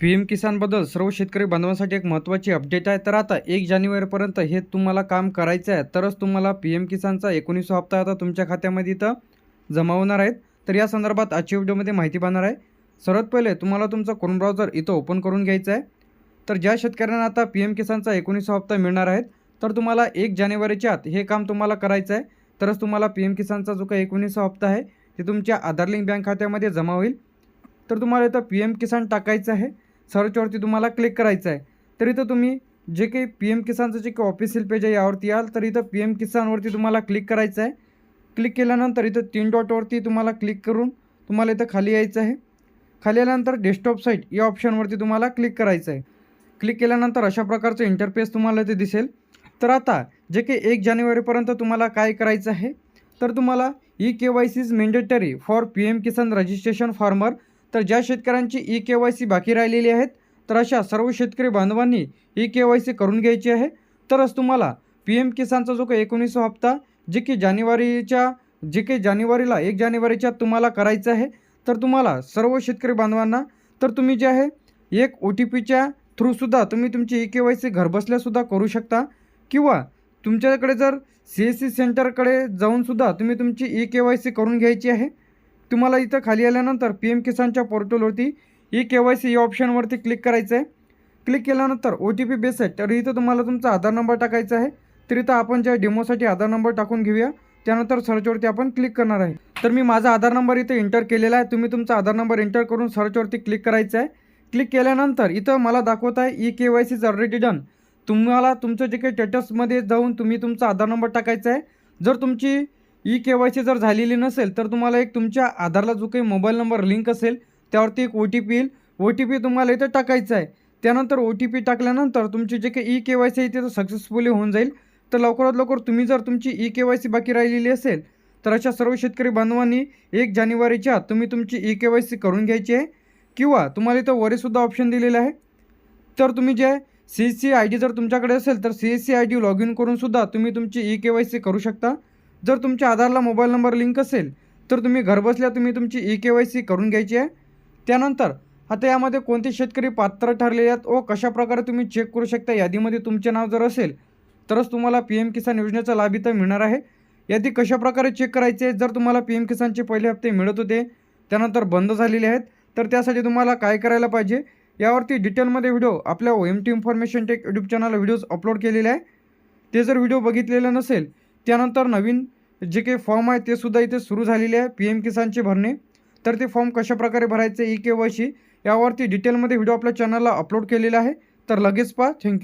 P M किसानबद्दल सर्व शेतकरी बांधवांसाठी एक महत्त्वाची अपडेट आहे. तर आता एक जानेवारीपर्यंत हे तुम्हाला काम करायचं आहे. तरच तुम्हाला पी एम किसानचा एकोणीसवा हप्ता आता तुमच्या खात्यामध्ये इथं जमा होणार आहेत तर या संदर्भात आजच्या व्हिडिओमध्ये माहिती पाहणार आहे. सर्वात पहिले तुम्हाला तुमचा क्रोम ब्राउझर इथं ओपन करून घ्यायचं आहे. तर ज्या शेतकऱ्यांना आता पी एम किसानचा एकोणीसवा हप्ता मिळणार आहेत तर तुम्हाला एक जानेवारीच्या आत हे काम तुम्हाला करायचं आहे. तरच तुम्हाला पी एम किसानचा जो काही एकोणीसवा हप्ता आहे ते तुमच्या आधार लिंक बँक खात्यामध्ये जमा होईल. तर तुम्हाला इथं पी एम किसान टाकायचं आहे. सर्चवरती तुम्हाला क्लिक करायचं आहे. तर इथं तुम्ही जे काही पी एम किसानचं जे काही ऑफिशियल पेज आहे यावरती याल तर इथं पी एम किसानवरती तुम्हाला क्लिक करायचं आहे. क्लिक केल्यानंतर इथं तीन डॉटवरती तुम्हाला क्लिक करून तुम्हाला इथं खाली यायचं आहे. खाली आल्यानंतर डेस्कटॉप साईट या ऑप्शनवरती तुम्हाला क्लिक करायचं आहे. क्लिक केल्यानंतर अशा प्रकारचं इंटरफेस तुम्हाला ते दिसेल. तर आता जे काही एक जानेवारीपर्यंत तुम्हाला काय करायचं आहे तर तुम्हाला E K Y C is mandatory for P M Kisan registration farmer तर ज्या शेतकऱ्यांची ई के वाय सी बाकी राहिलेली आहेत तर अशा सर्व शेतकरी बांधवांनी ई के वाय सी करून घ्यायची आहे. तरच तुम्हाला पी एम किसानचा जो काही एकोणीसवा हप्ता जे की जानेवारीच्या जे काही जानेवारीला एक जानेवारीच्या तुम्हाला करायचं आहे तर तुम्हाला सर्व शेतकरी बांधवांना तर तुम्ही जे आहे एक ओ टी पीच्या थ्रूसुद्धा तुम्ही तुमची ई के वाय सी घरबसल्यासुद्धा करू शकता. किंवा तुमच्याकडे जर सी एस सी सेंटरकडे जाऊनसुद्धा तुम्ही तुमची ई के वाय सी करून घ्यायची आहे तुम्हाला इथं खाली आल्यानंतर पी एम किसानच्या पोर्टलवरती ई के वाय सी या ऑप्शनवरती क्लिक करायचं आहे क्लिक केल्यानंतर ओ टी पी बेस आहे तर इथं तुम्हाला तुमचा आधार नंबर टाकायचा आहे. तर इथं आपण ज्या डेमोसाठी आधार नंबर टाकून घेऊया त्यानंतर सर्चवरती आपण क्लिक करणार आहे. तर मी माझा आधार नंबर इथे एंटर केलेला आहे. तुम्ही तुमचा आधार नंबर एंटर करून सर्चवरती क्लिक करायचं आहे. क्लिक केल्यानंतर इथं मला दाखवत आहे E K Y C is already done तुम्हाला तुमचं जे काही स्टेटसमध्ये जाऊन तुम्ही तुमचा आधार नंबर टाकायचा आहे. जर तुमची ई के वाय सी जर झालेली नसेल तर तुम्हाला एक तुमच्या आधारला जो काही मोबाईल नंबर लिंक असेल त्यावरती एक ओ टी पी येईल. ओ टी पी तुम्हाला इथं टाकायचं आहे. त्यानंतर ओ टी पी टाकल्यानंतर तुमची जे काही ई के वाय सी आहे ते सक्सेसफुली होऊन जाईल. तर लवकरात लवकर तुम्ही जर तुमची ई के वाय सी बाकी राहिलेली असेल तर अशा सर्व शेतकरी बांधवांनी एक जानेवारीच्या आत तुम्ही तुमची ई के वाय सी करून घ्यायची आहे. किंवा तुम्हाला इथं वरीसुद्धा ऑप्शन दिलेलं आहे. तर तुम्ही जे C S C I D जर तुमच्याकडे असेल तर C S C I D log in करूनसुद्धा तुम्ही तुमची ई के वाय सी करू शकता. जर तुमच्या आधारला मोबाईल नंबर लिंक असेल तर तुम्ही घरबसल्या तुम्ही तुमची ई के वाय सी करून घ्यायची आहे. त्यानंतर आता यामध्ये कोणते शेतकरी पात्र ठरलेले आहेत व कशाप्रकारे तुम्ही चेक करू शकता? यादीमध्ये तुमचे नाव जर असेल तरच तुम्हाला पी एम किसान योजनेचा लाभ इथं मिळणार आहे. यादी कशाप्रकारे चेक करायचे जर तुम्हाला पी एम किसानचे पहिले हप्ते मिळत होते त्यानंतर बंद झालेले आहेत तर त्यासाठी तुम्हाला काय करायला पाहिजे? यावरती डिटेलमध्ये व्हिडिओ आपल्या O M T information tech YouTube चॅनलला व्हिडिओज अपलोड केलेले आहे. ते जर व्हिडिओ बघितलेलं नसेल त्यानंतर नवीन जे काही फॉर्म आहे ते सुद्धा इथे सुरू झालेले आहे. पी एम किसानचे भरणे. तर ते फॉर्म कशाप्रकारे भरायचे ई के वाय सी यावरती डिटेलमध्ये व्हिडिओ आपल्या चॅनलला अपलोड केलेला आहे. तर लगेच पहा. थँक्यू.